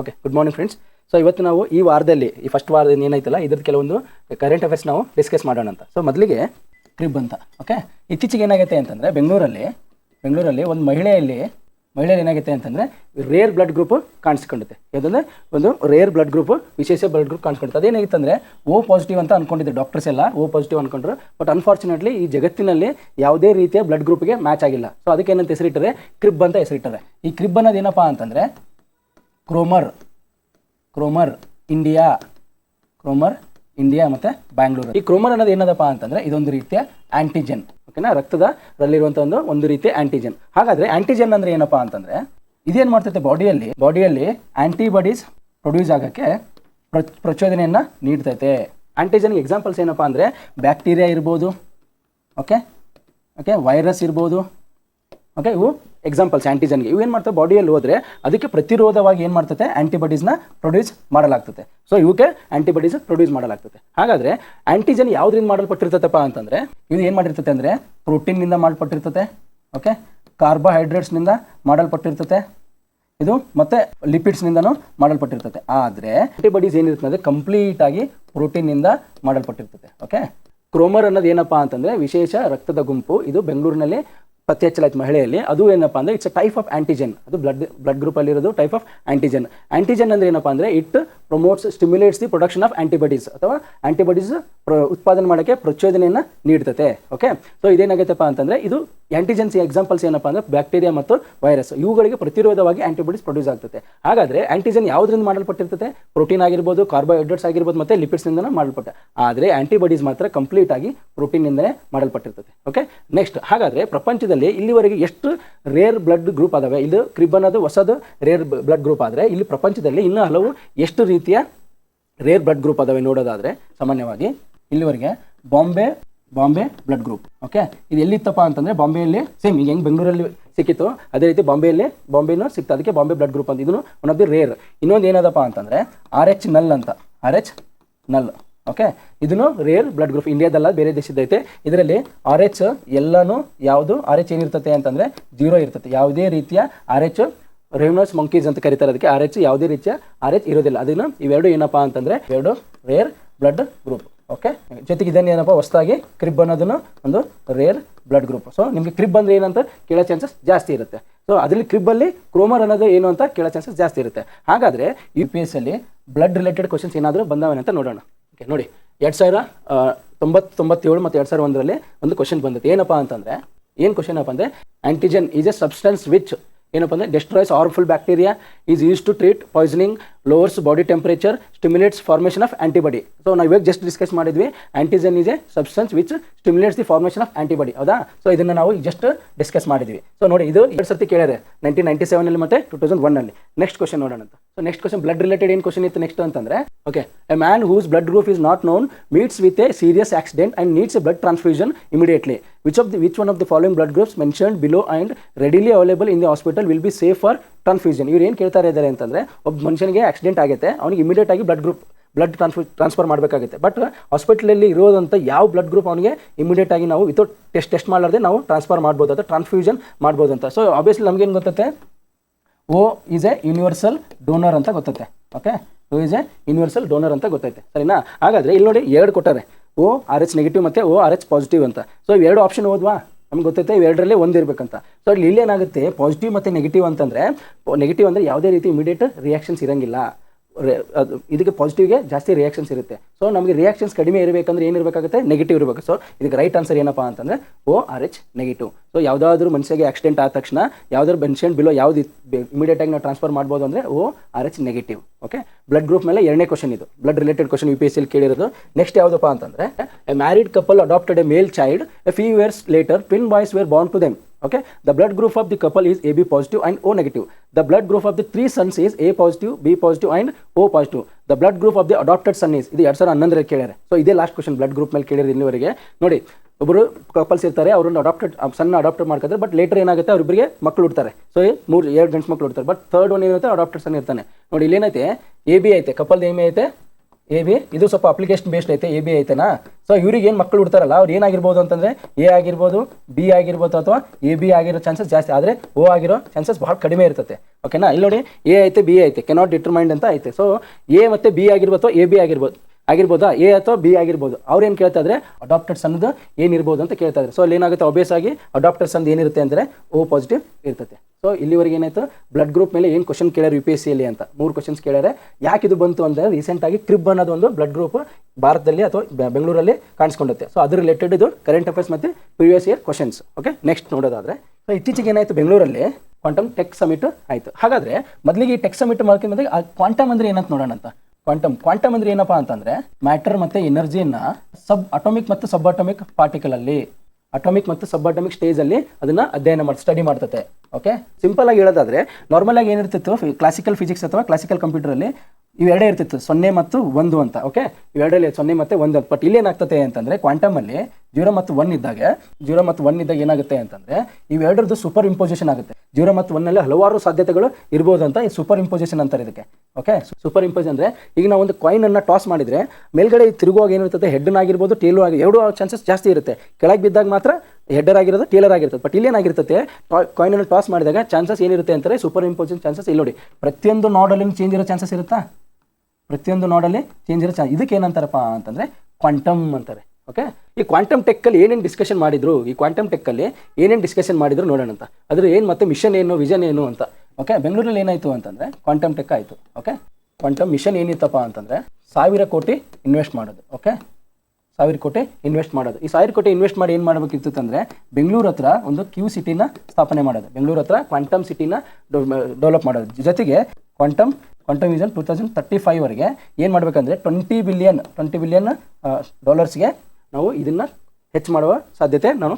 Okay good morning friends so ಇವತ್ತು ನಾವು ಈ ವಾರದಲ್ಲಿ, ಈ ಫಸ್ಟ್ ವಾರದಲ್ಲಿ ಏನೈತಲ್ಲ ಇದ್ರದ್ದು ಕೆಲವೊಂದು ಕರೆಂಟ್ ಅಫೇರ್ಸ್ ನಾವು ಡಿಸ್ಕಸ್ ಮಾಡೋಣ ಅಂತ. ಸೊ ಮೊದಲಿಗೆ ಕ್ರಿಬ್ ಅಂತ ಓಕೆ ಇತ್ತೀಚೆಗೆ ಏನಾಗುತ್ತೆ ಅಂತಂದರೆ, ಬೆಂಗಳೂರಲ್ಲಿ ಬೆಂಗಳೂರಲ್ಲಿ ಒಂದು ಮಹಿಳೆಯಲ್ಲಿ ಮಹಿಳೆಯಲ್ಲಿ ಏನಾಗುತ್ತೆ ಅಂತಂದರೆ ರೇರ್ ಬ್ಲಡ್ ಗ್ರೂಪ್ ಕಾಣಿಸ್ಕೊಂಡುತ್ತೆ. ಯಾವುದಂದ್ರೆ, ಒಂದು ರೇರ್ ಬ್ಲಡ್ ಗ್ರೂಪ್ ವಿಶೇಷ ಬ್ಲಡ್ ಗ್ರೂಪ್ ಕಾಣಿಸ್ಕೊಂಡಿತ್ತು. ಅದೇನಾಗಿತ್ತು ಅಂದರೆ ಓ ಪಾಸಿಟಿವ್ ಅಂತ ಅಂದ್ಕೊಂಡಿದ್ದೆ ಡಾಕ್ಟರ್ಸ್ ಎಲ್ಲ ಓ ಪಾಸಿಟಿವ್ ಅನ್ಕೊಂಡ್ರು. ಬಟ್ ಅನ್ಫಾರ್ಚುನೇಟ್ಲಿ ಈ ಜಗತ್ತಿನಲ್ಲಿ ಯಾವುದೇ ರೀತಿಯ ಬ್ಲಡ್ ಗ್ರೂಪ್ಗೆ ಮ್ಯಾಚ್ ಆಗಿಲ್ಲ. ಸೊ ಅದಕ್ಕೆ ಏನಂತ ಹೆಸರಿಟ್ಟರೆ ಕ್ರಿಬ್ ಅಂತ ಹೆಸರಿಟ್ಟರೆ. ಈ ಕ್ರಿಬ್ ಅನ್ನೋದು ಏನಪ್ಪ ಅಂತಂದರೆ ಕ್ರೋಮರ್ ಕ್ರೋಮರ್ ಇಂಡಿಯಾ ಕ್ರೋಮರ್ ಇಂಡಿಯಾ ಮತ್ತು ಬ್ಯಾಂಗ್ಳೂರು. ಈ ಕ್ರೋಮರ್ ಅನ್ನೋದು ಏನದಪ್ಪ ಅಂತಂದರೆ ಇದೊಂದು ರೀತಿಯ ಆಂಟಿಜೆನ್ ಓಕೆನಾ ರಕ್ತದಲ್ಲಿರುವಂಥ ಒಂದು ಒಂದು ರೀತಿಯ ಆಂಟಿಜೆನ್ ಹಾಗಾದರೆ ಆಂಟಿಜೆನ್ ಅಂದರೆ ಏನಪ್ಪ ಅಂತಂದರೆ ಇದೇನು ಮಾಡ್ತೈತೆ ಬಾಡಿಯಲ್ಲಿ? ಬಾಡಿಯಲ್ಲಿ ಆ್ಯಂಟಿಬಾಡೀಸ್ ಪ್ರೊಡ್ಯೂಸ್ ಆಗೋಕ್ಕೆ ಪ್ರ, ಪ್ರಚೋದನೆಯನ್ನು ನೀಡ್ತೈತೆ. ಆ್ಯಂಟಿಜೆನ್ ಎಕ್ಸಾಂಪಲ್ಸ್ ಏನಪ್ಪ ಅಂದರೆ ಬ್ಯಾಕ್ಟೀರಿಯಾ ಇರ್ಬೋದು ಓಕೆ ಓಕೆ ವೈರಸ್ ಇರ್ಬೋದು ಓಕೆ ಇವು ಎಕ್ಸಾಂಪಲ್ಸ್ ಆ್ಯಂಟಿಜನ್ಗೆ ಇವು ಏನು ಮಾಡ್ತವೆ? ಬಾಡಿಯಲ್ಲಿ ಹೋದರೆ ಅದಕ್ಕೆ ಪ್ರತಿರೋಧವಾಗಿ ಏನು ಮಾಡ್ತದೆ ಆ್ಯಂಟಿಬಾಡೀಸ್ನ ಪ್ರೊಡ್ಯೂಸ್ ಮಾಡಲಾಗ್ತದೆ ಸೊ ಇವಕ್ಕೆ ಆ್ಯಂಟಿಬಾಡೀಸ್ ಪ್ರೊಡ್ಯೂಸ್ ಮಾಡಲಾಗ್ತದೆ ಹಾಗಾದರೆ ಆ್ಯಂಟಿಜನ್ ಯಾವುದರಿಂದ ಮಾಡಲ್ಪಟ್ಟಿರ್ತದಪ್ಪ ಅಂತಂದರೆ ಇದು ಏನು ಮಾಡಿರ್ತದೆ ಅಂದರೆ ಪ್ರೋಟೀನ್ನಿಂದ ಮಾಡಲ್ಪಟ್ಟಿರ್ತದೆ ಓಕೆ ಕಾರ್ಬೋಹೈಡ್ರೇಟ್ಸ್ನಿಂದ ಮಾಡಲ್ಪಟ್ಟಿರ್ತದೆ ಇದು ಮತ್ತು ಲಿಪಿಡ್ಸ್ನಿಂದನೂ ಮಾಡಲ್ಪಟ್ಟಿರ್ತದೆ ಆದರೆ ಆ್ಯಂಟಿಬಾಡೀಸ್ ಏನಿರ್ತದೆ ಅಂದರೆ ಕಂಪ್ಲೀಟಾಗಿ ಪ್ರೋಟೀನ್ನಿಂದ ಮಾಡಲ್ಪಟ್ಟಿರ್ತದೆ ಓಕೆ ಕ್ರೋಮರ್ ಅನ್ನೋದು ಏನಪ್ಪ ಅಂತಂದರೆ ವಿಶೇಷ ರಕ್ತದ ಗುಂಪು. ಇದು ಬೆಂಗಳೂರಿನಲ್ಲಿ ಪತ್ತೆ ಹಚ್ಚಲಾಯ್ತು ಮಹಿಳೆಯಲ್ಲಿ. ಅದು ಏನಪ್ಪಾ ಅಂದರೆ it's a type of antigen ಅದು ಬ್ಲಡ್ ಬ್ಲಡ್ ಗ್ರೂಪಲ್ಲಿ ಇರೋದು ಟೈಪ್ ಆಫ್ ಆಂಟಿಜೆನ್ ಆಂಟಿಜೆನ್ ಅಂದ್ರೆ ಏನಪ್ಪಾ ಅಂದರೆ it promotes stimulates the production of antibodies ಅಥವಾ ಆಂಟಿಬಾಡೀಸ್ ಉತ್ಪಾದನೆ ಮಾಡೋಕ್ಕೆ ಪ್ರಚೋದನೆಯನ್ನು ನೀಡ್ತತೆ. ಓಕೆ ಸೊ ಇದೇನಾಗೈತಪ್ಪ ಅಂತಂದರೆ ಇದು ಆಂಟಿಜೆನ್ಸ್ ಎಕ್ಸಾಂಪಲ್ಸ್ ಏನಪ್ಪಾ ಅಂದರೆ ಬ್ಯಾಕ್ಟೀರಿಯಾ ಮತ್ತು ವೈರಸ್ ಇವುಗಳಿಗೆ ಪ್ರತಿರೋಧವಾಗಿ ಆಂಟಿಬಾಡೀಸ್ ಪ್ರೊಡ್ಯೂಸ್ ಆಗ್ತದೆ ಹಾಗಾದರೆ ಆಂಟಿಜೆನ್ ಯಾವುದರಿಂದ ಮಾಡಲ್ಪಟ್ಟಿರ್ತದೆ ಪ್ರೋಟೀನ್ ಆಗಿರ್ಬೋದು ಕಾರ್ಬೋಹೈಡ್ರೇಟ್ಸ್ ಆಗಿರ್ಬೋದು ಮತ್ತು ಲಿಪಿಡ್ಸ್ನಿಂದ ಮಾಡಲ್ಪಟ್ಟೆ. ಆದರೆ ಆಂಟಿಬಾಡೀಸ್ ಮಾತ್ರ ಕಂಪ್ಲೀಟ್ ಆಗಿ ಪ್ರೋಟೀನ್ನಿಂದಲೇ ಮಾಡಲ್ಪಟ್ಟಿರ್ತದೆ ಓಕೆ ನೆಕ್ಸ್ಟ್ ಹಾಗಾದರೆ ಪ್ರಪಂಚದಲ್ಲಿ ಇಲ್ಲಿವರೆಗೆ ಎಷ್ಟು ರೇರ್ ಬ್ಲಡ್ ಗ್ರೂಪ್ ಅದಾವೆ ಇದು ಕ್ರಿಬ್ ಅನ್ನೋದು ಹೊಸದು ರೇರ್ ಬ್ಲಡ್ ಗ್ರೂಪ್ ಆದರೆ ಇಲ್ಲಿ ಪ್ರಪಂಚದಲ್ಲಿ ಇನ್ನೂ ಹಲವು ಎಷ್ಟು ರೀತಿಯ ರೇರ್ ಬ್ಲಡ್ ಗ್ರೂಪ್ ಅದಾವೆ ನೋಡೋದಾದರೆ ಸಾಮಾನ್ಯವಾಗಿ ಇಲ್ಲಿವರೆಗೆ Bombay Bombay blood group okay ಇದು ಎಲ್ಲಿತ್ತಪ್ಪ ಅಂತಂದರೆ ಬಾಂಬೆಯಲ್ಲಿ ಸೇಮ್ ಈಗ ಹೆಂಗೆ ಬೆಂಗಳೂರಲ್ಲಿ ಸಿಕ್ಕಿತ್ತು, ಅದೇ ರೀತಿ ಬಾಂಬೆಯಲ್ಲಿ, ಬಾಂಬೆನೂ ಸಿಕ್ತು, ಅದಕ್ಕೆ ಬಾಂಬೆ ಬ್ಲಡ್ ಗ್ರೂಪ್ ಅಂತ. ಇದನ್ನು ಒನ್ ಆಫ್ ದಿ ರೇರ್ ಇನ್ನೊಂದು ಏನದಪ್ಪ ಅಂತಂದರೆ ಆರ್ ಎಚ್ ನಲ್ ಅಂತ. ಆರ್ ಎಚ್ ನಲ್ ಓಕೆ ಇದನ್ನು ರೇರ್ ಬ್ಲಡ್ ಗ್ರೂಪ್ ಇಂಡಿಯಾದಲ್ಲ, ಬೇರೆ ದೇಶದೈತೆ ಇದರಲ್ಲಿ ಆರ್ ಎಚ್ ಎಲ್ಲನೂ ಯಾವುದು? ಆರ್ ಎಚ್ ಏನಿರ್ತದೆ ಅಂತಂದರೆ ಜೀರೋ ಇರ್ತದೆ ಯಾವುದೇ ರೀತಿಯ ಆರ್ ಎಚ್ ರೇವ್ನೋಸ್ ಮಂಕೀಸ್ ಅಂತ ಕರೀತಾರೆ ಅದಕ್ಕೆ. ಆರ್ ಎಚ್ ಯಾವುದೇ ರೀತಿಯ ಆರ್ ಎಚ್ ಇರೋದಿಲ್ಲ. ಅದನ್ನು ಇವೆರಡು ಏನಪ್ಪ ಅಂತಂದರೆ ಎರಡು ರೇರ್ ಬ್ಲಡ್ ಗ್ರೂಪ್ ಓಕೆ ಜೊತೆಗೆ ಇದನ್ನು ಏನಪ್ಪ? ಹೊಸದಾಗಿ ಕ್ರಿಬ್ ಅನ್ನೋದನ್ನು ಒಂದು ರೇರ್ ಬ್ಲಡ್ ಗ್ರೂಪ್ ಸೊ ನಿಮಗೆ ಕ್ರಿಬ್ ಅಂದರೆ ಏನಂತ ಕೇಳೋ ಚಾನ್ಸಸ್ ಜಾಸ್ತಿ ಇರುತ್ತೆ. ಸೊ ಅದರಲ್ಲಿ ಕ್ರಿಬ್ಬಲ್ಲಿ ಕ್ರೋಮರ್ ಅನ್ನೋದು ಏನು ಅಂತ ಕೇಳೋ ಚಾನ್ಸಸ್ ಜಾಸ್ತಿ ಇರುತ್ತೆ. ಹಾಗಾದರೆ ಯು ಪಿ ಎಸ್ ಅಲ್ಲಿ ಬ್ಲಡ್ ರಿಲೇಟೆಡ್ ಕ್ವಶನ್ಸ್ ಏನಾದರೂ ಬಂದಾವೆ ಅಂತ ನೋಡೋಣ. ಓಕೆ ನೋಡಿ. ಎರಡು ಸಾವಿರ ಆ, ತೊಂಬತ್ತು ತೊಂಬತ್ತೇಳು ಮತ್ತು ಎರಡು ಸಾವಿರ ಒಂದರಲ್ಲಿ ಒಂದು ಕ್ವಶನ್ ಬಂದಿತ್ತು ಏನಪ್ಪ ಅಂತಂದರೆ ಏನು ಕ್ವಶನ್ ಅಪ್ಪ ಅಂದರೆ antigen is a substance which ಏನಪ್ಪ ಅಂದರೆ destroys harmful bacteria is use to treat poisoning lowers body temperature stimulates formation of antibody so ನಾವು ಇವಾಗ ಜಸ್ಟ್ ಡಿಸ್ಕಸ್ ಮಾಡಿದ್ವಿ antigen is a substance which stimulates the formation of antibody ಹೌದಾ? So ಇದನ್ನು ನಾವು just discuss ಮಾಡಿದ್ವಿ. So ನೋಡಿ, ಇದು ಎರಡು ಸರ್ತಿ ಕೇಳಿದೆ ನೈನ್ಟೀನ್ ನೈಂಟಿ ಸೆವೆನಲ್ಲಿ ಮತ್ತು ಟೂ ತೌಸಂಡ್ ಒನ್ನಲ್ಲಿ ನೆಕ್ಸ್ಟ್ ಕ್ವಶನ್ ನೋಡೋಣ ಅಂತ. So next question blood related ಏನು ಕ್ವಶನ್ ಇತ್ತು ನೆಕ್ಸ್ಟ್ ಅಂತಂದ್ರೆ okay a man whose blood group is not known meets with a serious accident and needs a blood transfusion immediately which of the, which one of the following blood groups mentioned below and readily available in the hospital will be safe for transfusion ಇವ್ರು ಏನು ಕೇಳ್ತಾ ಇದ್ದಾರೆ ಅಂತಂದರೆ ಒಬ್ಬ ಮನುಷ್ಯನಿಗೆ accident ಆಗುತ್ತೆ ಅವನಿಗೆ immediate ಆಗಿ blood group blood transfer transfer ಮಾಡಬೇಕಾಗುತ್ತೆ ಬಟ್ ಹಾಸ್ಪಿಟಲಲ್ಲಿ ಇರೋದಂಥ ಯಾವ ಬ್ಲಡ್ ಗ್ರೂಪ್ ಅವನಿಗೆ ಇಮಿಡಿಯೇಟ್ ಆಗಿ ನಾವು ವಿತೌಟ್ ಟೆಸ್ಟ್ ಟೆಸ್ಟ್ ಮಾಡಲಾರ್ದೆ ನಾವು ಟ್ರಾನ್ಸ್ಫರ್ ಮಾಡ್ಬೋದು ಅಥವಾ ಟ್ರಾನ್ಸ್ಫ್ಯೂಷನ್ ಮಾಡ್ಬೋದು ಅಂತ. ಸೊ ಆಬ್ವಿಯಸ್ಲಿ ನಮಗೇನು ಗೊತ್ತೈತೆ? O is a universal donor ಅಂತ ಗೊತ್ತೈತೆ. Okay O is a universal donor ಅಂತ ಗೊತ್ತೈತೆ. ಸರಿನಾ? ಹಾಗಾದರೆ ಇಲ್ಲಿ ನೋಡಿ ಎರಡು ಕೊಟ್ಟಾರೆ. ಓ ಆರ್ ಎಚ್ ನೆಗೆಟಿವ್ ಮತ್ತು ಓ ಆರ್ ಎಚ್ ಪಾಸಿಟಿವ್ ಅಂತ. ಸೊ ಇವೆರಡು ಆಪ್ಷನ್ ಓದ್ವಾ? ನಮ್ಗೆ ಗೊತ್ತೈತೆ ಇವೆರಡರಲ್ಲಿ ಒಂದು ಇರಬೇಕಂತ. ಸೊ ಇಲ್ಲಿ ಇಲ್ಲೇನಾಗುತ್ತೆ ಪಾಸಿಟಿವ್ ಮತ್ತು ನೆಗೆಟಿವ್ ಅಂತಂದರೆ ನೆಗೆಟಿವ್ ಅಂದರೆ ಯಾವುದೇ ರೀತಿ ಇಮಿಡಿಯೇಟ್ ರಿಯಾಕ್ಷನ್ಸ್ ಇರಂಗಿಲ್ಲ. ಅದು ಇದಕ್ಕೆ ಪಾಸಿಟಿವ್ಗೆ ಜಾಸ್ತಿ ರಿಯಾಕ್ಷನ್ಸ್ ಇರುತ್ತೆ. ಸೊ ನಮಗೆ ರಿಯಾಕ್ಷನ್ಸ್ ಕಡಿಮೆ ಇರಬೇಕಂದ್ರೆ ಏನಿರಬೇಕಾಗುತ್ತೆ ನೆಗೆಟಿವ್ ಇರಬೇಕು. ಸೊ ಇದಕ್ಕೆ ರೈಟ್ ಆನ್ಸರ್ ಏನಪ್ಪ ಅಂತಂದರೆ O R H negative so ಯಾವುದಾದ್ರೂ ಮನುಷ್ಯಗೆ ಆಕ್ಸಿಡೆಂಟ್ ಆದ ತಕ್ಷಣ, ಯಾವ್ದಾದ್ರು ಮೆನ್ಷನ್ ಬಿಲೋ ಯಾವ್ದು ಇಮಿಡಿಯೇಟಾಗಿ ನಾವು ಟ್ರಾನ್ಸ್ಫರ್ ಮಾಡ್ಬೋದು ಅಂದರೆ O R H negative okay blood group ಮೇಲೆ ಎರಡನೇ ಕ್ವಶನ್ ಇದು. Blood related question U P S C ಕೇಳಿರೋದು. Next ಯಾವುದಪ್ಪ ಅಂತಂದರೆ a married couple adopted a male child a few years later twin boys were bond to them okay? The blood group of the couple is ab positive and o negative. The blood group of the three sons is a positive, b positive and o positive. The blood group of the adopted son is, ಇದು ಎರಡು ಸಾವಿರ ಹನ್ನೊಂದರಲ್ಲಿ ಕೇಳ್ಯಾರೆ. So ಇದೇ last question blood group ಮೇಲೆ ಕೇಳಿದ್ರೆ ಇಲ್ಲಿವರೆಗೆ ನೋಡಿ ಒಬ್ಬರು ಕಪಲ್ಸ್ ಇರ್ತಾರೆ ಅವ್ರನ್ನ ಅಡಾಪ್ಟೆಡ್ ಸಣ್ಣ ಅಡಾಪ್ಟೆಡ್ ಮಾಡ್ತಾರೆ ಬಟ್ ಲೇಟರ್ ಏನಾಗುತ್ತೆ ಅವರಿಬ್ಬರಿಗೆ ಮಕ್ಕಳು ಹುಡ್ತಾರೆ. ಸೊ ಮೂರು ಎರಡು ಗಂಟು ಮಕ್ಕಳು ಹುಡ್ತಾರೆ ಬಟ್ ಥರ್ಡ್ ಒನ್ ಏನಿರುತ್ತೆ ಅಡಾಪ್ಟೆಡ್ ಸನ್ ಇರ್ತಾನೆ. ನೋಡಿ, ಇಲ್ಲೇನೈತೆ ಎ ಬಿ ಐತೆ ಕಪಲ್ ಏಮಿ ಐತೆ ಎ ಬಿ ಇದು ಸ್ವಲ್ಪ ಅಪ್ಲಿಕೇಶನ್ ಬೇಸ್ಡ್ ಐತೆ ಎ ಬಿ ಐತೆನಾ? ಸೊ ಇವ್ರಿಗೆ ಏನು ಮಕ್ಕಳು ಹುಡ್ತಾರಲ್ಲ, ಅವ್ರು ಏನಾಗಿರ್ಬೋದು ಅಂತಂದರೆ ಎ ಆಗಿರ್ಬೋದು ಬಿ ಆಗಿರ್ಬೋದು ಅಥವಾ ಎ ಬಿ ಆಗಿರೋ ಚಾನ್ಸಸ್ ಜಾಸ್ತಿ, ಆದರೆ ಓ ಆಗಿರೋ ಚಾನ್ಸಸ್ ಭಾಳ ಕಡಿಮೆ ಇರ್ತದೆ ಓಕೆನಾ ಇಲ್ಲಿ ನೋಡಿ ಎ ಐತೆ ಬಿ ಐತೆ ಕೆನಾಟ್ ಡಿಟರ್ಮೈಂಡ್ ಅಂತ ಐತೆ. ಸೊ ಎ ಮತ್ತು ಬಿ ಆಗಿರ್ಬೋದು ಅಥವಾ ಎ ಬಿ ಆಗಿರ್ಬೋದು. ಆಗಿರ್ಬೋದಾ? ಎ ಅಥವಾ ಬಿ ಆಗಿರ್ಬೋದು. ಅವ್ರು ಏನು ಕೇಳ್ತಾ ಇದ್ರೆ ಅಡಾಪ್ಟರ್ಸ್ ಅನ್ನೋದು ಏನಿರ್ಬೋದು ಅಂತ ಕೇಳ್ತಾ ಇದ್ದಾರೆ ಸೊ ಅಲ್ಲಿ ಏನಾಗುತ್ತೆ? ಅಬ್ವಿಯಸ್ ಆಗಿ ಅಡಾಪ್ಟರ್ಸ್ ಅಂದ್ ಏನಿರುತ್ತೆ ಅಂದರೆ ಓ ಪಾಸಿಟಿವ್ ಇರ್ತದೆ ಸೊ ಇಲ್ಲಿವರೆಗೆ ಏನಾಯ್ತು? ಬ್ಲಡ್ ಗ್ರೂಪ್ ಮೇಲೆ ಏನು ಕ್ವಶನ್ ಕೇಳ್ಯಾರ ಯು ಪಿ ಎಸ್ ಸಿಯಲ್ಲಿ ಅಂತ. ಮೂರು ಕ್ವಶನ್ಸ್ ಕೇಳ್ಯಾರೆ. ಯಾಕೆ ಇದು ಬಂತು ಅಂದರೆ ರೀಸೆಂಟಾಗಿ ಕ್ರಿಬ್ ಅನ್ನೋದು ಒಂದು ಬ್ಲಡ್ ಗ್ರೂಪ್ ಭಾರತದಲ್ಲಿ ಅಥವಾ ಬೆಂಗಳೂರಲ್ಲಿ ಕಾಣಿಸ್ಕೊಂಡತ್ತೆ ಸೊ ಅದ್ರ ರಿಲೇಟೆಡ್ ಇದು ಕರೆಂಟ್ ಅಫೇರ್ಸ್ ಮತ್ತು previous year questions okay next ನೋಡೋದಾದರೆ. ಸೊ ಇತ್ತೀಚೆಗೆ ಏನಾಯಿತು ಬೆಂಗಳೂರಲ್ಲಿ? ಕ್ವಾಂಟಮ್ ಟೆಕ್ ಸಮಿಟ್ ಆಯಿತು. ಹಾಗಾದರೆ, ಮೊದಲಿಗೆ ಈ ಟೆಕ್ ಸಮಿಟ್ ಮಾಡ್ಕೊಂಡ್ರೆ ಆ ಕ್ವಾಂಟಮ್ ಅಂದರೆ ಏನಂತ ನೋಡೋಣ ಅಂತ ಕ್ವಾಂಟಮ್ ಕ್ವಾಂಟಮ್ ಅಂದ್ರೆ ಏನಪ್ಪಾ ಅಂತಂದ್ರೆ ಮ್ಯಾಟರ್ ಮತ್ತೆ ಎನರ್ಜಿಯನ್ನ ಸಬ್ ಅಟೋಮಿಕ್ ಮತ್ತು ಸಬ್ ಅಟೋಮಿಕ್ ಪಾರ್ಟಿಕಲ್ ಅಲ್ಲಿ ಅಟೋಮಿಕ್ ಮತ್ತು ಸಬ್ ಅಟೋಮಿಕ್ ಸ್ಟೇಜ್ ಅಲ್ಲಿ ಅದನ್ನ ಅಧ್ಯಯನ ಮಾಡಿ ಸ್ಟಡಿ ಮಾಡ್ತತೆ. ಓಕೆ ಸಿಂಪಲ್ ಆಗಿ ಹೇಳೋದಾದ್ರೆ ನಾರ್ಮಲ್ ಆಗಿ ಏನಿರ್ತಿತ್ತು ಕ್ಲಾಸಿಕಲ್ ಫಿಸಿಕ್ಸ್ ಅಥವಾ ಕ್ಲಾಸಿಕಲ್ ಕಂಪ್ಯೂಟರ್ ಅಲ್ಲಿ ಇವೆರಡೇ ಇರ್ತಿತ್ತು, ಸೊನ್ನೆ ಮತ್ತು ಒಂದು ಅಂತ. ಓಕೆ ಇವೆರಡರಲ್ಲಿ ಸೊನ್ನೆ ಮತ್ತೆ ಒಂದು ಅಂತ. ಬಟ್ ಇಲ್ಲಿ ಏನಾಗ್ತದೆ ಅಂತಂದ್ರೆ ಕ್ವಾಂಟಮ್ ಅಲ್ಲಿ ಜೀರೋ ಮತ್ತು ಒನ್ ಇದ್ದಾಗ, ಜೀರೋ ಮತ್ತು ಒನ್ ಇದ್ದಾಗ ಏನಾಗುತ್ತೆ ಅಂತಂದ್ರೆ ಇವೆರಡರದ್ದು ಸೂಪರ್ ಇಂಪೋಸಿಷನ್ ಆಗುತ್ತೆ. ಜೀರೋ ಮತ್ತು ಒನ್ನಲ್ಲಿ ಹಲವಾರು ಸಾಧ್ಯತೆಗಳು ಇರ್ಬೋದು ಅಂತ ಈ ಸೂಪರ್ ಇಂಪೋಸಿಷನ್ ಅಂತಾರೆ ಇದಕ್ಕೆ. ಓಕೆ ಸೂಪರ್ ಇಂಪೋಸಿಷನ್ ಅಂದ್ರೆ, ಈಗ ನಾವು ಒಂದು ಕಾಯಿನ್ ಅನ್ನ ಟಾಸ್ ಮಾಡಿದ್ರೆ, ಮೇಲ್ಗಡೆ ತಿರುಗುವಾಗ ಏನಿರ್ತದೆ ಹೆಡ್ ಆಗಿರ್ಬೋದು ಟೇಲು ಆಗಿ, ಎರಡು ಚಾನ್ಸಸ್ ಜಾಸ್ತಿ ಇರುತ್ತೆ. ಕೆಳಗೆ ಬಿದ್ದಾಗ ಮಾತ್ರ ಹೆಡ್ಡರ್ ಆಗಿರೋದು ಟೇಲರ್ ಆಗಿರ್ತದೆ ಬಟ್ ಇಲ್ಲಿ ಏನಾಗಿರ್ತದೆ ಕಾಯಿನ್ ಅನ್ನು ಟಾಸ್ ಮಾಡಿದಾಗ ಚಾನ್ಸಸ್ ಏನಿರುತ್ತೆ ಅಂತಾರೆ ಸೂಪರ್ ಇಂಪೋಸಿಷನ್ ಚಾನ್ಸಸ್ ಇಲ್ಲಿ ನೋಡಿ. ಪ್ರತಿಯೊಂದು ನೋಡಲ್ಲಿ ಚೇಂಜ್ ಇರೋ ಚಾನ್ಸಸ್ ಇರುತ್ತಾ? ಪ್ರತಿಯೊಂದು ನೋಡಲ್ಲಿ ಚೇಂಜ್ ಇರೋ ಚಾನ್ಸ್ ಇದಕ್ಕೆ ಏನಂತಾರಪ್ಪ ಅಂತಂದ್ರೆ ಕ್ವಾಂಟಮ್ ಅಂತಾರೆ. ಓಕೆ ಈ ಕ್ವಾಂಟಮ್ ಟೆಕ್ಕಲ್ಲಿ ಏನೇನು ಡಿಸ್ಕಷನ್ ಮಾಡಿದ್ರು, ಈ ಕ್ವಾಂಟಮ್ ಟೆಕ್ಕಲ್ಲಿ ಏನೇನು ಡಿಸ್ಕಷನ್ ಮಾಡಿದ್ರು ನೋಡೋಣ ಅಂತ. ಅದ್ರ ಏನು ಮತ್ತೆ ಮಿಷನ್ ಏನು ವಿಷನ್ ಏನು ಅಂತ. ಓಕೆ ಬೆಂಗಳೂರಲ್ಲಿ ಏನಾಯಿತು ಅಂತಂದರೆ ಕ್ವಾಂಟಮ್ ಟೆಕ್ ಆಯಿತು. ಓಕೆ ಕ್ವಾಂಟಮ್ ಮಿಷನ್ ಏನಿತ್ತಪ್ಪ ಅಂತಂದರೆ, ಸಾವಿರ ಕೋಟಿ ಇನ್ವೆಸ್ಟ್ ಮಾಡೋದು. ಓಕೆ ಸಾವಿರ ಕೋಟಿ ಇನ್ವೆಸ್ಟ್ ಮಾಡೋದು. ಈ ಸಾವಿರ ಕೋಟಿ ಇನ್ವೆಸ್ಟ್ ಮಾಡಿ ಏನು ಮಾಡಬೇಕಿತ್ತು ಅಂದರೆ ಬೆಂಗಳೂರು ಹತ್ರ ಒಂದು ಕ್ಯೂ ಸಿಟಿನ ಸ್ಥಾಪನೆ ಮಾಡೋದು. ಬೆಂಗಳೂರು ಹತ್ರ ಕ್ವಾಂಟಮ್ ಸಿಟಿನ ಡೆವಲಪ್ ಮಾಡೋದು. ಜೊತೆಗೆ quantum quantum vision two thousand thirty ಫೈವ್ವರೆಗೆ ಏನು ಮಾಡಬೇಕಂದ್ರೆ ಟ್ವೆಂಟಿ ಬಿಲಿಯನ್ ಟ್ವೆಂಟಿ ಬಿಲಿಯನ್ ಡಾಲರ್ಸ್ಗೆ ನಾವು ಇದನ್ನು ಹೆಚ್ಚು ಮಾಡುವ ಸಾಧ್ಯತೆ ನಾವು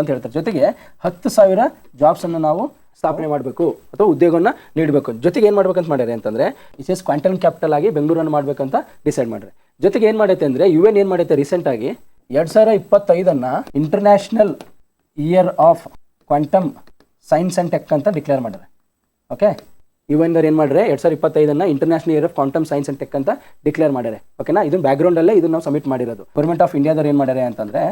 ಅಂತ ಹೇಳ್ತಾರೆ. ಜೊತೆಗೆ ಹತ್ತು ಸಾವಿರ ಜಾಬ್ಸನ್ನು ನಾವು ಸ್ಥಾಪನೆ ಮಾಡಬೇಕು ಅಥವಾ ಉದ್ಯೋಗವನ್ನು ನೀಡಬೇಕು. ಜೊತೆಗೆ ಏನು ಮಾಡ್ಬೇಕಂತ ಮಾಡ್ಯಾರೆ ಅಂತಂದರೆ ಇಸ್ ಎಸ್ ಕ್ವಾಂಟಮ್ ಕ್ಯಾಪಿಟಲ್ ಆಗಿ ಬೆಂಗಳೂರನ್ನು ಮಾಡಬೇಕಂತ ಡಿಸೈಡ್ ಮಾಡ್ರೆ ಜೊತೆಗೆ ಏನು ಮಾಡೈತೆ ಅಂದರೆ ಯು ಎನ್ ಏನು ಮಾಡೈತೆ ರೀಸೆಂಟಾಗಿ ಎರಡು ಸಾವಿರ ಇಪ್ಪತ್ತೈದನ್ನು international year of quantum science and tech ಅಂತ ಡಿಕ್ಲೇರ್ ಮಾಡ್ಯಾರೆ ಓಕೆ ಎನ್ ಏನು ಮಾಡ್ರೆ? ಎರಡು ಸಾವಿರ ಇಪ್ಪತ್ತೈದನ್ನ international year of quantum science and tech ಅಂತ ಡಿಕ್ಲೇರ್ ಮಾಡ್ಯಾರೆ ಓಕೆನಾ ಇದನ್ನ ಬ್ಯಾಕ್ಗ್ರೌಂಡ್ ಅಲ್ಲೇ ಇದನ್ನ ನಾವು ಸಬ್ಮಿಟ್ ಮಾಡಿರೋದು. ಗೌರ್ಮೆಂಟ್ ಆಫ್ ಇಂಡಿಯಾದವ್ರು ಏನು ಮಾಡ್ಯಾರೆ ಅಂತಂದ್ರೆ,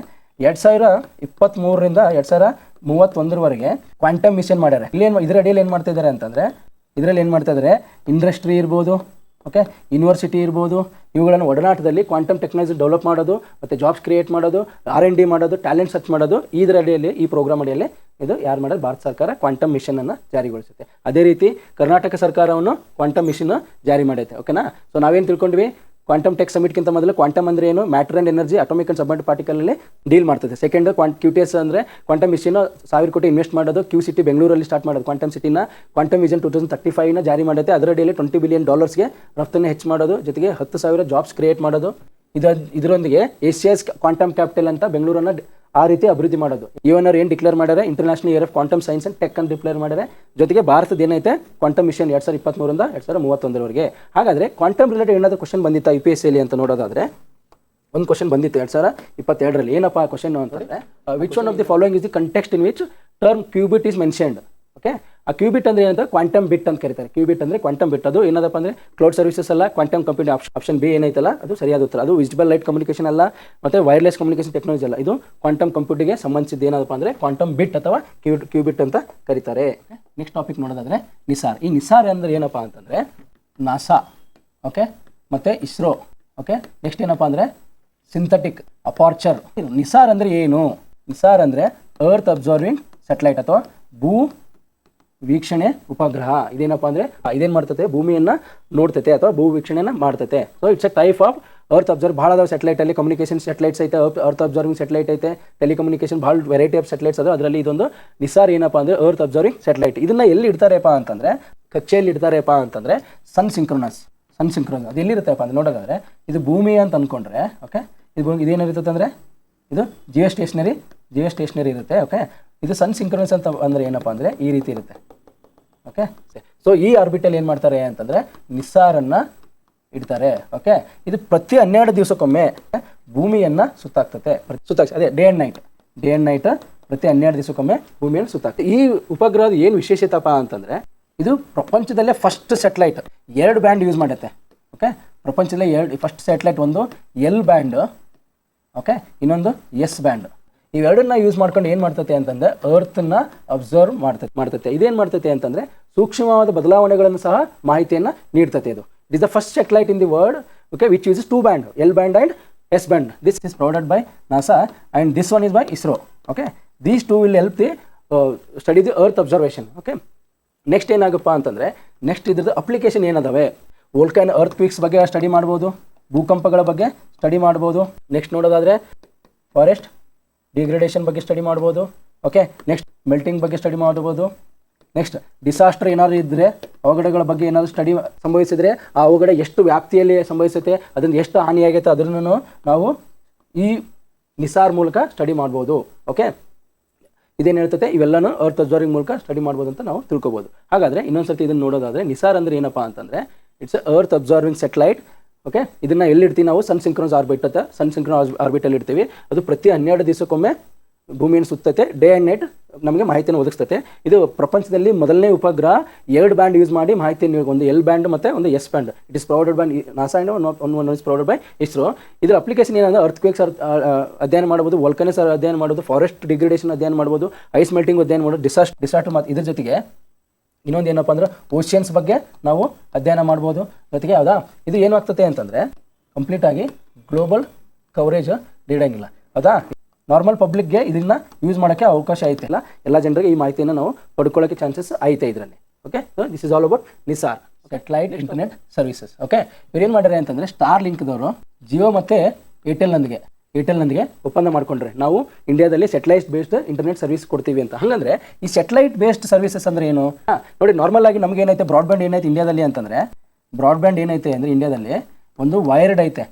ಎರಡು ಸಾವಿರ ಇಪ್ಪತ್ತ್ಮೂರರಿಂದ ಎರಡು ಸಾವಿರ ಮೂವತ್ತೊಂದರವರೆಗೆ ಕ್ವಾಂಟಮ್ ಮಿಷನ್ ಮಾಡ್ಯಾರೆ. ಇಲ್ಲಿ ಏನು ಇದರ ಅಡಿಯಲ್ಲಿ ಏನು ಮಾಡ್ತಾ ಇದ್ದಾರೆ ಅಂತಂದ್ರೆ, ಇದರಲ್ಲಿ ಏನು ಮಾಡ್ತಾ ಇದ್ದಾರೆ ಇಂಡಸ್ಟ್ರಿ ಇರ್ಬೋದು ಓಕೆ ಯೂನಿವರ್ಸಿಟಿ ಇರ್ಬೋದು, ಇವುಗಳನ್ನು ಒಡನಾಟದಲ್ಲಿ ಕ್ವಾಂಟಮ್ ಟೆಕ್ನಾಲಜಿ ಡೆವಲಪ್ ಮಾಡೋದು, ಮತ್ತು ಜಾಬ್ಸ್ ಕ್ರಿಯೇಟ್ ಮಾಡೋದು ಆರ್ ಎನ್ ಡಿ ಮಾಡೋದು ಟ್ಯಾಲೆಂಟ್ ಸರ್ಚ್ ಮಾಡೋದು ಇದರ ಅಡಿಯಲ್ಲಿ ಈ ಪ್ರೋಗ್ರಾಮ್ ಅಡಿಯಲ್ಲಿ ಇದು ಯಾರು ಮಾಡೋದು? ಭಾರತ ಸರ್ಕಾರ ಕ್ವಾಂಟಮ್ ಮಿಷನನ್ನು ಜಾರಿಗೊಳಿಸುತ್ತೆ. ಅದೇ ರೀತಿ ಕರ್ನಾಟಕ ಸರ್ಕಾರವನ್ನು ಕ್ವಾಂಟಮ್ ಮಿಷನ್ ಜಾರಿ ಮಾಡೈತೆ. ಓಕೆನಾ ಸೊ ನಾವೇನು ತಿಳ್ಕೊಂಡ್ವಿ? ಕ್ವಾಂಟಮ್ ಟೆಕ್ ಸಮಿಟ್ಗಿಂತ ಮೊದಲು ಕ್ವಾಂಟಮ್ ಅಂದ್ರೆ ಏನು? Matter and energy atomic and submit particle ಅಲ್ಲಿ ಡೀಲ್ ಮಾಡ್ತದೆ. Second quant Q quantum mission ಸಾವಿರ ಕೋಟಿ ಇನ್ವೆಸ್ಟ್ ಮಾಡೋದು ಕ್ಯೂ ಸಿಟಿ ಬೆಂಗಳೂರಲ್ಲಿ ಸ್ಟಾರ್ಟ್ ಮಾಡೋದು. Quantum ಸಿಟಿನ, quantum vision two thousand thirty ಫೈವ್ನ ಜಾರಿ ಮಾಡುತ್ತೆ. ಅದರ ಡೇಲಿ ಟ್ವೆಂಟಿ ಬಿಲಿಯನ್ ಡಾಲರ್ಸ್ಗೆ ರಫ್ತನ್ನು ಹೆಚ್ಚು ಮಾಡೋದು. ಜೊತೆಗೆ ಹತ್ತು ಸಾವಿರ ಜಾಬ್ಸ್ ಕ್ರಿಯೇಟ್ ಮಾಡೋದು. ಇದು ಇದರೊಂದಿಗೆ ಏಷ್ಯಾಸ್ ಕ್ವಾಂಟಮ್ ಕ್ಯಾಪಿಟಲ್ ಅಂತ ಬೆಂಗಳೂರನ್ನ ಆ ರೀತಿ ಅಭಿವೃದ್ಧಿ ಮಾಡೋದು. ಇವನ್ ಏನು ಡಿಕ್ಲೇರ್ ಮಾಡ್ಯಾರ? International year of quantum science and tech ಅಂತ ಡಿಕ್ಲೇರ್ ಮಾಡ್ಯಾರೆ. ಜೊತೆಗೆ ಭಾರತದ ಏನೈತೆ? ಕ್ವಾಂಟಮ್ ಮಿಷನ್ ಎರಡು ಸಾವಿರದ ಇಪ್ಪತ್ತ್ಮೂರಿಂದ ಎರಡು ಸಾವಿರದ ಮೂವತ್ತೊಂದರವರೆಗೆ. ಹಾಗಾದ್ರೆ ಕ್ವಾಂಟಮ್ ರಿಲೇಟೆಡ್ ಏನಾದರೂ ಕ್ವಶನ್ ಬಂದಿತ್ತಾ ಯು ಪಿ ಎಸ್ ಸಿಲಿ ಅಂತ ನೋಡೋದಾದ್ರೆ? ಒಂದು ಕ್ವಶನ್ ಬಂದಿತ್ತು ಎರಡು ಸಾವಿರ ಇಪ್ಪತ್ತೆರಡರಲ್ಲಿ. ಏನಪ್ಪ ಕ್ವಶನ್ ಅಂತಂದ್ರೆ which one of the following is the context in which term qubit is mentioned okay ಆ ಕ್ಯೂಬಿಟ್ ಅಂದ್ರೆ ಏನಂತ? ಕ್ವಾಂಟಮ್ ಬಿಟ್ ಅಂತ ಕರೀತಾರೆ. ಕ್ಯೂಬಿಟ್ ಅಂದ್ರೆ ಕ್ವಾಂಟಮ್ ಬಿಟ್ ಅದು ಏನದಪ್ಪ ಅಂದ್ರೆ ಕ್ಲೌಡ್ ಸರ್ವಿಸಸ್ ಅಲ್ಲ ಕ್ವಾಂಟಮ್ ಕಂಪ್ಯೂಟರ್ ಆಪ್ಷನ್ ಬಿ ಏನೈತಲ್ಲ, ಅದು ಸರಿಯಾದ ಉತ್ತರ. ಅದು ವಿಸಿಬಲ್ ಲೈಟ್ ಕಮ್ಯುನಿಕೇಶನ್ ಅಲ್ಲ, ಮತ್ತೆ ವೈರ್ಲೆಸ್ ಕಮ್ಯುನಿಕೇಶನ್ ಟೆಕ್ನಾಲಜಿ ಅಲ್ಲ. ಇದು ಕ್ವಾಂಟಮ್ ಕಂಪ್ಯೂಟಿಗೆ ಸಂಬಂಧಿಸಿದ ಏನಪ್ಪ ಅಂದ್ರೆ ಕ್ವಾಂಟಮ್ ಬಿಟ್ ಅಥವಾ ಕ್ಯೂಬಿಟ್ ಅಂತ ಕರೀತಾರೆ. ನೆಕ್ಸ್ಟ್ ಟಾಪಿಕ್ ನೋಡೋದಾದ್ರೆ ನಿಸಾರ್. ಈ ನಿಸಾರ್ ಅಂದ್ರೆ ಏನಪ್ಪಾ ಅಂತಂದ್ರೆ ನಾಸಾ. ಓಕೆ ಮತ್ತೆ ಇಸ್ರೋ. ಓಕೆ ನೆಕ್ಸ್ಟ್ ಏನಪ್ಪಾ ಅಂದ್ರೆ ಸಿಂಥೆಟಿಕ್ ಅಪಾರ್ಚರ್ ನಿಸಾರ್ ಅಂದ್ರೆ ಏನು? ನಿಸಾರ್ ಅಂದ್ರೆ ಅರ್ತ್ ಅಬ್ಸರ್ವಿಂಗ್ ಸ್ಯಾಟಲೈಟ್ ಅಥವಾ ಭೂ ವೀಕ್ಷಣೆ ಉಪಗ್ರಹ. ಇದೇನಪ್ಪ ಅಂದ್ರೆ ಇದೇನು ಮಾಡ್ತತೆ? ಭೂಮಿಯನ್ನ ನೋಡ್ತತೆ ಅಥವಾ ಭೂ ವೀಕ್ಷಣೆನ ಮಾಡ್ತತೆ. So it's a type of earth observe ಭಾಳ ಅದಾವ ಸೆಟಲೈಟ್ ಅಲ್ಲಿ. ಕಮ್ಯುನಿಕೇಶನ್ ಸೆಟಲೈಟ್ಸ್ ಐತೆ ಅರ್ತ್ ಅಬ್ಸರ್ವಿಂಗ್ ಸೆಟಲೈಟ್ ಐತೆ ಟೆಲಿಕಮ್ಯುನಿಕೇಶನ್ ಭಾಳ ವೆರೈಟಿ ಆಫ್ ಸೆಟಲೈಟ್ಸ್ ಅದು ಅದರಲ್ಲಿ ಇದೊಂದು ನಿಸಾರ್ ಏನಪ್ಪಾ ಅಂದ್ರೆ ಅರ್ತ್ ಅಬ್ಸರ್ವಿಂಗ್ ಸೆಟಲೈಟ್ ಇದನ್ನ ಎಲ್ಲಿ ಇಡ್ತಾರೆಪ್ಪ ಅಂತಂದ್ರೆ ಕಕ್ಷೆಯಲ್ಲಿ ಇಡ್ತಾರೆಪ್ಪ ಅಂತಂದ್ರೆ ಸನ್ ಸಿಂಕ್ರೋನಸ್ ಸನ್ ಸಿಂಕ್ರೋನಸ್ ಅದು ಎಲ್ಲಿರುತ್ತೆಪ್ಪ ಅಂದ್ರೆ, ನೋಡೋದಾದ್ರೆ, ಇದು ಭೂಮಿ ಅಂತ ಅಂದ್ಕೊಂಡ್ರೆ ಓಕೆ ಇದು ಇದೇನಿರುತ್ತೆ ಅಂದ್ರೆ, ಇದು ಜಿಯೋ ಸ್ಟೇಷನರಿ ಜಿಯೋ ಸ್ಟೇಷನರಿ ಇರುತ್ತೆ ಓಕೆ ಇದು ಸನ್ ಸಿಂಕ್ರೋನಸ್ ಅಂತ ಅಂದ್ರೆ ಏನಪ್ಪಾ ಅಂದ್ರೆ, ಈ ರೀತಿ ಇರುತ್ತೆ. ಓಕೆ ಸೊ ಈ ಆರ್ಬಿಟಲ್ ಏನು ಮಾಡ್ತಾರೆ ಅಂತಂದರೆ ನಿಸ್ಸಾರನ್ನು ಇಡ್ತಾರೆ. ಓಕೆ ಇದು ಪ್ರತಿ ಹನ್ನೆರಡು ದಿವಸಕ್ಕೊಮ್ಮೆ ಭೂಮಿಯನ್ನು ಪ್ರತಿ- ಸುತ್ತಾಗ್ತದೆ ಅದೇ day and night day and night ಪ್ರತಿ ಹನ್ನೆರಡು ದಿವಸಕ್ಕೊಮ್ಮೆ ಭೂಮಿಯನ್ನು ಸುತ್ತಾಗ್ತದೆ ಈ ಉಪಗ್ರಹದ ಏನು ವಿಶೇಷತಪ್ಪ ಅಂತಂದರೆ, ಇದು ಪ್ರಪಂಚದಲ್ಲೇ ಫಸ್ಟ್ ಸ್ಯಾಟಲೈಟ್ ಎರಡು ಬ್ಯಾಂಡ್ ಯೂಸ್ ಮಾಡುತ್ತೆ. ಓಕೆ ಪ್ರಪಂಚದಲ್ಲೇ ಎರಡು ಫಸ್ಟ್ ಸ್ಯಾಟಲೈಟ್ ಒಂದು ಎಲ್ ಬ್ಯಾಂಡ್ ಓಕೆ ಇನ್ನೊಂದು ಎಸ್ ಬ್ಯಾಂಡ್ ಇವೆರಡನ್ನ ಯೂಸ್ ಮಾಡ್ಕೊಂಡು ಏನು ಮಾಡ್ತತೆ ಅಂತಂದ್ರೆ ಅರ್ತ್ನ ಅಬ್ಸರ್ವ್ ಮಾಡ್ತೈತೆ, ಮಾಡ್ತತೆ. ಇದೇನು ಮಾಡ್ತತೆ ಅಂತಂದ್ರೆ ಸೂಕ್ಷ್ಮವಾದ ಬದಲಾವಣೆಗಳನ್ನು ಸಹ ಮಾಹಿತಿಯನ್ನು ನೀಡ್ತತೆ ಇದು. It is the first satellite in the world okay which uses two band L band and S band this is provided by NASA and this one is by ISRO okay these two will help the study the earth observation okay next ಏನಾಗಪ್ಪ ಅಂತಂದರೆ next ಇದ್ರದ್ದು application ಏನದಾವೆ? ವೋಲ್ಕೈನ್ earth ಕ್ವಿಕ್ಸ್ ಬಗ್ಗೆ study ಮಾಡ್ಬೋದು, ಭೂಕಂಪಗಳ ಬಗ್ಗೆ study ಮಾಡ್ಬೋದು. Next ನೋಡೋದಾದರೆ forest degradation ಬಗ್ಗೆ study ಮಾಡ್ಬೋದು. Okay next melting ಬಗ್ಗೆ ಸ್ಟಡಿ ಮಾಡ್ಬೋದು. ನೆಕ್ಸ್ಟ್ ಡಿಸಾಸ್ಟರ್ ಏನಾದರೂ ಇದ್ದರೆ ಅವಘಡಗಳ ಬಗ್ಗೆ ಏನಾದರೂ ಸ್ಟಡಿ ಸಂಭವಿಸಿದರೆ, ಆ ಅವಘಡ ಎಷ್ಟು ವ್ಯಾಪ್ತಿಯಲ್ಲಿ ಸಂಭವಿಸುತ್ತೆ, ಅದರಿಂದ ಎಷ್ಟು ಹಾನಿಯಾಗೈತೆ ಅದನ್ನು ನಾವು ಈ ನಿಸಾರ್ ಮೂಲಕ ಸ್ಟಡಿ ಮಾಡ್ಬೋದು. ಓಕೆ ಇದೇನು ಹೇಳ್ತದೆ? ಇವೆಲ್ಲನೂ ಅರ್ತ್ ಅಬ್ಸರ್ವಿಂಗ್ ಮೂಲಕ ಸ್ಟಡಿ ಮಾಡ್ಬೋದು ಅಂತ ನಾವು ತಿಳ್ಕೊಬೋದು. ಹಾಗಾದರೆ ಇನ್ನೊಂದ್ಸತಿ ಇದನ್ನು ನೋಡೋದಾದರೆ, ನಿಸಾರ್ ಅಂದರೆ ಏನಪ್ಪ ಅಂತಂದರೆ it's earth observing satellite okay ಇದನ್ನು ಎಲ್ಲಿಡ್ತೀವಿ ನಾವು? ಸನ್ ಸಿಂಕ್ರೋನ್ಸ್ ಆರ್ಬಿಟ್ ಅಂತ. ಸನ್ ಸಿಂಕ್ರೋನ್ ಆರ್ಬಿಟಲ್ಲಿ ಇಡ್ತೀವಿ. ಅದು ಪ್ರತಿ ಹನ್ನೆರಡು ದಿವಸಕ್ಕೊಮ್ಮೆ ಭೂಮಿಯನ್ನು ಸುತ್ತತೆ ಡೇ ಆ್ಯಂಡ್ ನೈಟ್ ನಮಗೆ ಮಾಹಿತಿಯನ್ನು ಒದಗಿಸ್ತತೆ. ಇದು ಪ್ರಪಂಚದಲ್ಲಿ ಮೊದಲನೇ ಉಪಗ್ರಹ ಎರಡು ಬ್ಯಾಂಡ್ ಯೂಸ್ ಮಾಡಿ ಮಾಹಿತಿಯನ್ನು ಒಂದು ಎಲ್ ಬ್ಯಾಂಡ್ ಮತ್ತು ಒಂದು S band. It is provided by NASA and one one is provided by ISRO ಇದರ ಅಪ್ಲಿಕೇಶನ್ ಏನಂದ್ರೆ ಅರ್ತ್ ಕ್ವೇಕ್ಸ್ ಅಧ್ಯಯನ ಮಾಡ್ಬೋದು ವಲ್ಕನಸ್ ಅಧ್ಯಯನ ಮಾಡ್ಬೋದು ಫಾರೆಸ್ಟ್ ಡಿಗ್ರೇಡೇಷನ್ ಅಧ್ಯಯನ ಮಾಡ್ಬೋದು ಐಸ್ ಮೆಲ್ಟಿಂಗ್ ಅಧ್ಯಯನ ಮಾಡೋದು ಡಿಸಾಸ್ಟ್ ಡಿಸಾಸ್ಟರ್ ಮತ್ತು ಇದ್ರ ಜೊತೆಗೆ ಇನ್ನೊಂದು ಏನಪ್ಪ ಅಂದ್ರೆ ಓಷಿಯನ್ಸ್ ಬಗ್ಗೆ ನಾವು ಅಧ್ಯಯನ ಮಾಡ್ಬೋದು. ಜೊತೆಗೆ ಹೌದಾ? ಇದು ಏನು ಆಗ್ತದೆ ಕಂಪ್ಲೀಟ್ ಕಂಪ್ಲೀಟಾಗಿ ಗ್ಲೋಬಲ್ ಕವರೇಜ್ ನೀಡಂಗಿಲ್ಲ. ಹೌದಾ? ನಾರ್ಮಲ್ ಪಬ್ಲಿಕ್ಗೆ ಇದನ್ನ ಯೂಸ್ ಮಾಡೋಕ್ಕೆ ಅವಕಾಶ ಐತೆ ಇಲ್ಲ ಎಲ್ಲ ಜನರಿಗೆ ಈ ಮಾಹಿತಿಯನ್ನು ನಾವು ಪಡ್ಕೊಳ್ಳೋಕ್ಕೆ ಚಾನ್ಸಸ್ ಐತೆ ಇದರಲ್ಲಿ. Okay this is all about NISAR satellite internet services okay ಇವ್ರು ಏನು ಮಾಡ್ಯಾರೆ ಅಂತಂದ್ರೆ ಸ್ಟಾರ್ ಲಿಂಕ್ದವರು ಜಿಯೋ ಮತ್ತು ಏರ್ಟೆಲ್ನೊಂದಿಗೆ ಏರ್ಟೆಲ್ನೊಂದಿಗೆ ಒಪ್ಪಂದ ಮಾಡ್ಕೊಂಡ್ರೆ. ನಾವು ಇಂಡಿಯಾದಲ್ಲಿ ಸೆಟಲೈಟ್ ಬೇಸ್ಡ್ ಇಂಟರ್ನೆಟ್ ಸರ್ವಿಸ್ ಕೊಡ್ತೀವಿ ಅಂತ. ಹಂಗಂದ್ರೆ ಈ ಸೆಟಲೈಟ್ ಬೇಸ್ಡ್ ಸರ್ವಿಸಸ್ ಅಂದ್ರೆ ಏನು? ನೋಡಿ ನಾರ್ಮಲ್ ಆಗಿ ನಮ್ಗೆ ಏನೈತೆ? ಬ್ರಾಡ್ಬ್ಯಾಂಡ್ ಏನೈತೆ ಇಂಡಿಯಾದಲ್ಲಿ ಅಂತಂದ್ರೆ ಬ್ರಾಡ್ಬ್ಯಾಂಡ್ ಏನೈತೆ ಅಂದ್ರೆ ಇಂಡಿಯಾದಲ್ಲಿ ಒಂದು ವೈರ್ಡ್ ಐತೆ.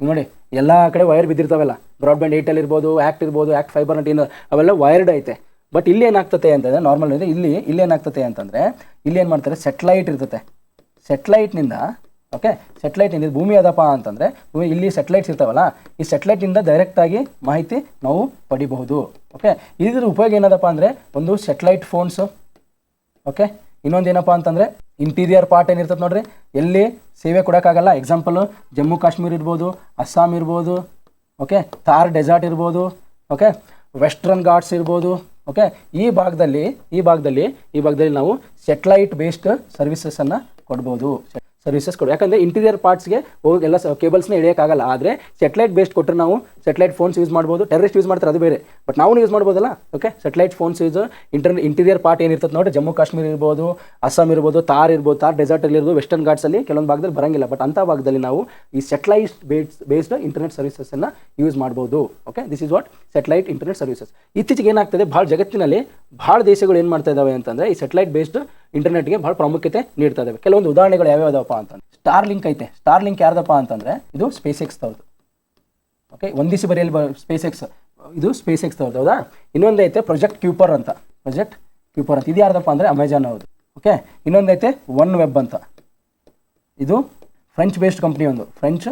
ನೋಡಿ, ಎಲ್ಲ ಕಡೆ ವೈರ್ ಬಿದ್ದಿರ್ತಾವಲ್ಲ. ಬ್ರಾಡ್ಬ್ಯಾಂಡ್ ಏರ್ಟೆಲ್ ಇರ್ಬೋದು ಆ್ಯಕ್ಟ್ ಇರ್ಬೋದು ಆ್ಯಕ್ಟ್ ಫೈಬರ್ ನಟ್ ಅವೆಲ್ಲ ವೈರ್ಡ್ ಐತೆ. ಬಟ್ ಇಲ್ಲಿ ಏನಾಗ್ತತೆ ಅಂತಂದರೆ ನಾರ್ಮಲ್ ಇಲ್ಲಿ ಇಲ್ಲಿ ಏನಾಗ್ತದೆ ಅಂತಂದರೆ, ಇಲ್ಲಿ ಏನು ಮಾಡ್ತಾರೆ? ಸೆಟ್ಲೈಟ್ ಇರ್ತದೆ ಸೆಟ್ಲೈಟ್ನಿಂದ ಓಕೆ? ಸೆಟ್ಲೈಟ್ನಿಂದ ಭೂಮಿ ಅದಪ್ಪ ಅಂತಂದರೆ ಇಲ್ಲಿ ಸೆಟ್ಲೈಟ್ಸ್ ಇರ್ತಾವಲ್ಲ, ಈ ಸೆಟ್ಲೈಟಿಂದ ಡೈರೆಕ್ಟಾಗಿ ಮಾಹಿತಿ ನಾವು ಪಡಿಬಹುದು, ಓಕೆ? ಇದ್ರ ಉಪಯೋಗ ಏನದಪ್ಪ ಅಂದರೆ, ಒಂದು ಸೆಟ್ಲೈಟ್ ಫೋನ್ಸ್ ಓಕೆ? ಇನ್ನೊಂದು ಏನಪ್ಪ ಅಂತಂದರೆ ಇಂಟೀರಿಯರ್ ಪಾರ್ಟ್ ಏನಿರ್ತದೆ ನೋಡ್ರಿ, ಎಲ್ಲಿ ಸೇವೆ ಕೊಡೋಕ್ಕಾಗಲ್ಲ. ಎಕ್ಸಾಂಪಲ್ ಜಮ್ಮು ಕಾಶ್ಮೀರ್ ಇರ್ಬೋದು, ಅಸ್ಸಾಂ ಇರ್ಬೋದು, ಓಕೆ? ಥಾರ್ ಡೆಸಾರ್ಟ್ ಇರ್ಬೋದು, ಓಕೆ? ವೆಸ್ಟ್ರನ್ ಘಾಟ್ಸ್ ಇರ್ಬೋದು, ಓಕೆ? ಈ ಭಾಗದಲ್ಲಿ ಈ ಭಾಗದಲ್ಲಿ ಈ ಭಾಗದಲ್ಲಿ ನಾವು ಸೆಟ್ಲೈಟ್ ಬೇಸ್ಡ್ ಸರ್ವಿಸಸನ್ನು ಕೊಡ್ಬೋದು. ಸರ್ವಿಸಸ್ ಕೊಡು. ಯಾಕಂದರೆ ಇಂಟೀರಿಯರ್ ಪಾರ್ಟ್ಸ್ಗೆ ಹೋಗಿ ಎಲ್ಲ ಕೇಬಲ್ಸ್ನ ಎಳೆಯೋಕ್ಕಾಗಲ್ಲ. ಆದರೆ ಸೆಟ್ಲೈಟ್ ಬೇಸ್ಡ್ ಕೊಟ್ಟರೆ ನಾವು ಸೆಟ್ಲೈಟ್ ಫೋನ್ಸ್ ಯೂಸ್ ಮಾಡ್ಬೋದು. ಟೆರರಿಸ್ಟ್ ಯೂಸ್ ಮಾಡ್ತಾರೆ, ಅದು ಬೇರೆ. ಬಟ್ ನಾವು ಯೂಸ್ ಮಾಡ್ಬೋದಲ್ಲ? Okay satellite phones use inter interior part ಏನಿರ್ತದೆ ನೋಡಿ ಜಮ್ಮು ಕಾಶ್ಮೀರ ಇರ್ಬೋದು ಅಸ್ಸಾಂ ಇರ್ಬೋದು ತಾರ್ ಇರ್ಬೋದು ತಾರ್ ಡೆಸರ್ಟಲ್ಲಿ ಇರ್ಬೋದು ವೆಸ್ಟರ್ನ್ ಘಾಟ್ಸಲ್ಲಿ ಕೆಲವೊಂದು ಭಾಗದಲ್ಲಿ ಬರಂಗಿಲ್ಲ. ಬಟ್ ಅಂಥ ಭಾಗದಲ್ಲಿ ನಾವು ಈ ಸೆಟ್ಲೈಟ್ ಬೇಸ್ ಬೇಸ್ಡ್ ಇಂಟರ್ನೆಟ್ ಸರ್ವಿಸಸ್ಸನ್ನು ಯೂಸ್ ಮಾಡ್ಬೋದು. Okay this is what satellite internet services ಇತ್ತೀಚೆಗೆ ಏನಾಗ್ತದೆ? ಭಾಳ ಜಗತ್ತಿನಲ್ಲಿ ಭಾಳ ದೇಶಗಳು ಏನು ಮಾಡ್ತಾ ಇದ್ದಾವೆ ಅಂತಂದರೆ ಈ ಸೆಟ್ಲೈಟ್ ಬೇಸ್ಡ್ ಇಂಟರ್ನೆಟ್ಗೆ ಭಾಳ ಪ್ರಾಮುಖ್ಯತೆ ನೀಡ್ತಾ ಇದ್ದಾವೆ ಕೆಲವೊಂದು ಉದಾಹರಣೆಗಳು ಯಾವ್ಯಾವದಪ್ಪ ಅಂತಂದ್ರೆ? ಸ್ಟಾರ್ ಲಿಂಕ್ ಐತೆ. ಸ್ಟಾರ್ ಲಿಂಕ್ ಯಾರ್ದಪ್ಪ ಅಂತಂದರೆ ಇದು ಸ್ಪೇಸ್ ಎಕ್ಸ್ ತವ್ರದ್ದು ಓಕೆ ಒಂದಿಸಿ ಬರೆಯಲ್ಲಿ ಸ್ಪೇಸ್ ಎಕ್ಸ್ ಇದು ಸ್ಪೇಸ್ ಎಕ್ಸ್ ತವ್ರದ್ದು ಹೌದಾ? ಇನ್ನೊಂದು ಐತೆ ಪ್ರೊಜೆಕ್ಟ್ ಕ್ಯೂಪರ್ ಅಂತ. ಪ್ರೊಜೆಕ್ಟ್ ಕ್ಯೂಪರ್ ಅಂತ. ಇದು ಯಾರ್ದಪ್ಪ ಅಂದ್ರೆ ಅಮೆಜಾನ್ ಹೌದು ಓಕೆ ಇನ್ನೊಂದು ಐತೆ ಒನ್ ವೆಬ್ ಅಂತ. ಇದು ಫ್ರೆಂಚ್ ಬೇಸ್ಡ್ ಕಂಪ್ನಿ ಒಂದು. ಫ್ರೆಂಚ್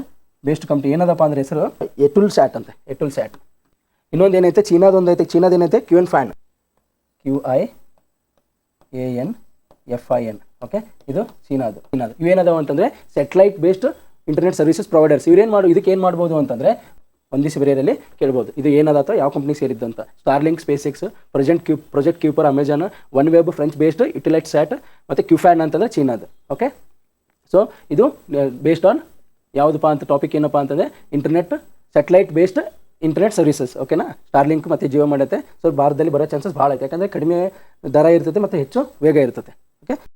ಬೇಸ್ಡ್ ಕಂಪ್ನಿ ಏನದಪ್ಪ ಅಂದ್ರೆ ಹೆಸರು? ಎಟುಲ್ ಸ್ಯಾಟ್ ಅಂತ. ಎಟುಲ್ ಸ್ಯಾಟ್ ಇನ್ನೊಂದು ಏನೈತೆ? ಚೀನಾದೊಂದು ಐತೆ. ಚೀನಾದ ಏನೈತೆ? Qianfan Q I A N F I N okay ಇದು ಚೀನಾದು ಚೀನಾದು. ಇವೇನದಾವ ಅಂತಂದರೆ satellite based internet services providers ಇವ್ರೇನು ಮಾಡು ಇದಕ್ಕೆ ಏನು ಮಾಡ್ಬೋದು ಅಂತಂದರೆ ಒಂದಿಸಿ ಬೇರೆಯಲ್ಲಿ ಕೇಳ್ಬೋದು. ಇದು ಏನದಾತ ಯಾವ ಕಂಪ್ನಿ ಸೇರಿದ್ದು ಅಂತ. Starlink SpaceX present Q project Kuiper Amazon OneWeb French based Eutelsat ಮತ್ತು ಕ್ಯೂಫ್ಯಾನ್ ಅಂತಂದರೆ ಚೀನಾದು. ಓಕೆ ಸೊ ಇದು ಬೇಸ್ಡ್ ಆನ್ ಯಾವುದಪ್ಪ ಅಂತ ಟಾಪಿಕ್ ಏನಪ್ಪ ಅಂತಂದರೆ internet satellite based internet services ಓಕೆನಾ ಸ್ಟಾರ್ಲಿಂಕ್ ಮತ್ತು ಜಿಯೋ ಮಾಡುತ್ತೆ. ಸೊ ಭಾರತದಲ್ಲಿ ಬರೋ ಚಾನ್ಸಸ್ ಭಾಳ ಐತೆ. ಯಾಕಂದರೆ ಕಡಿಮೆ ದರ ಇರ್ತದೆ ಮತ್ತು ಹೆಚ್ಚು ವೇಗ ಇರ್ತದೆ ಓಕೆ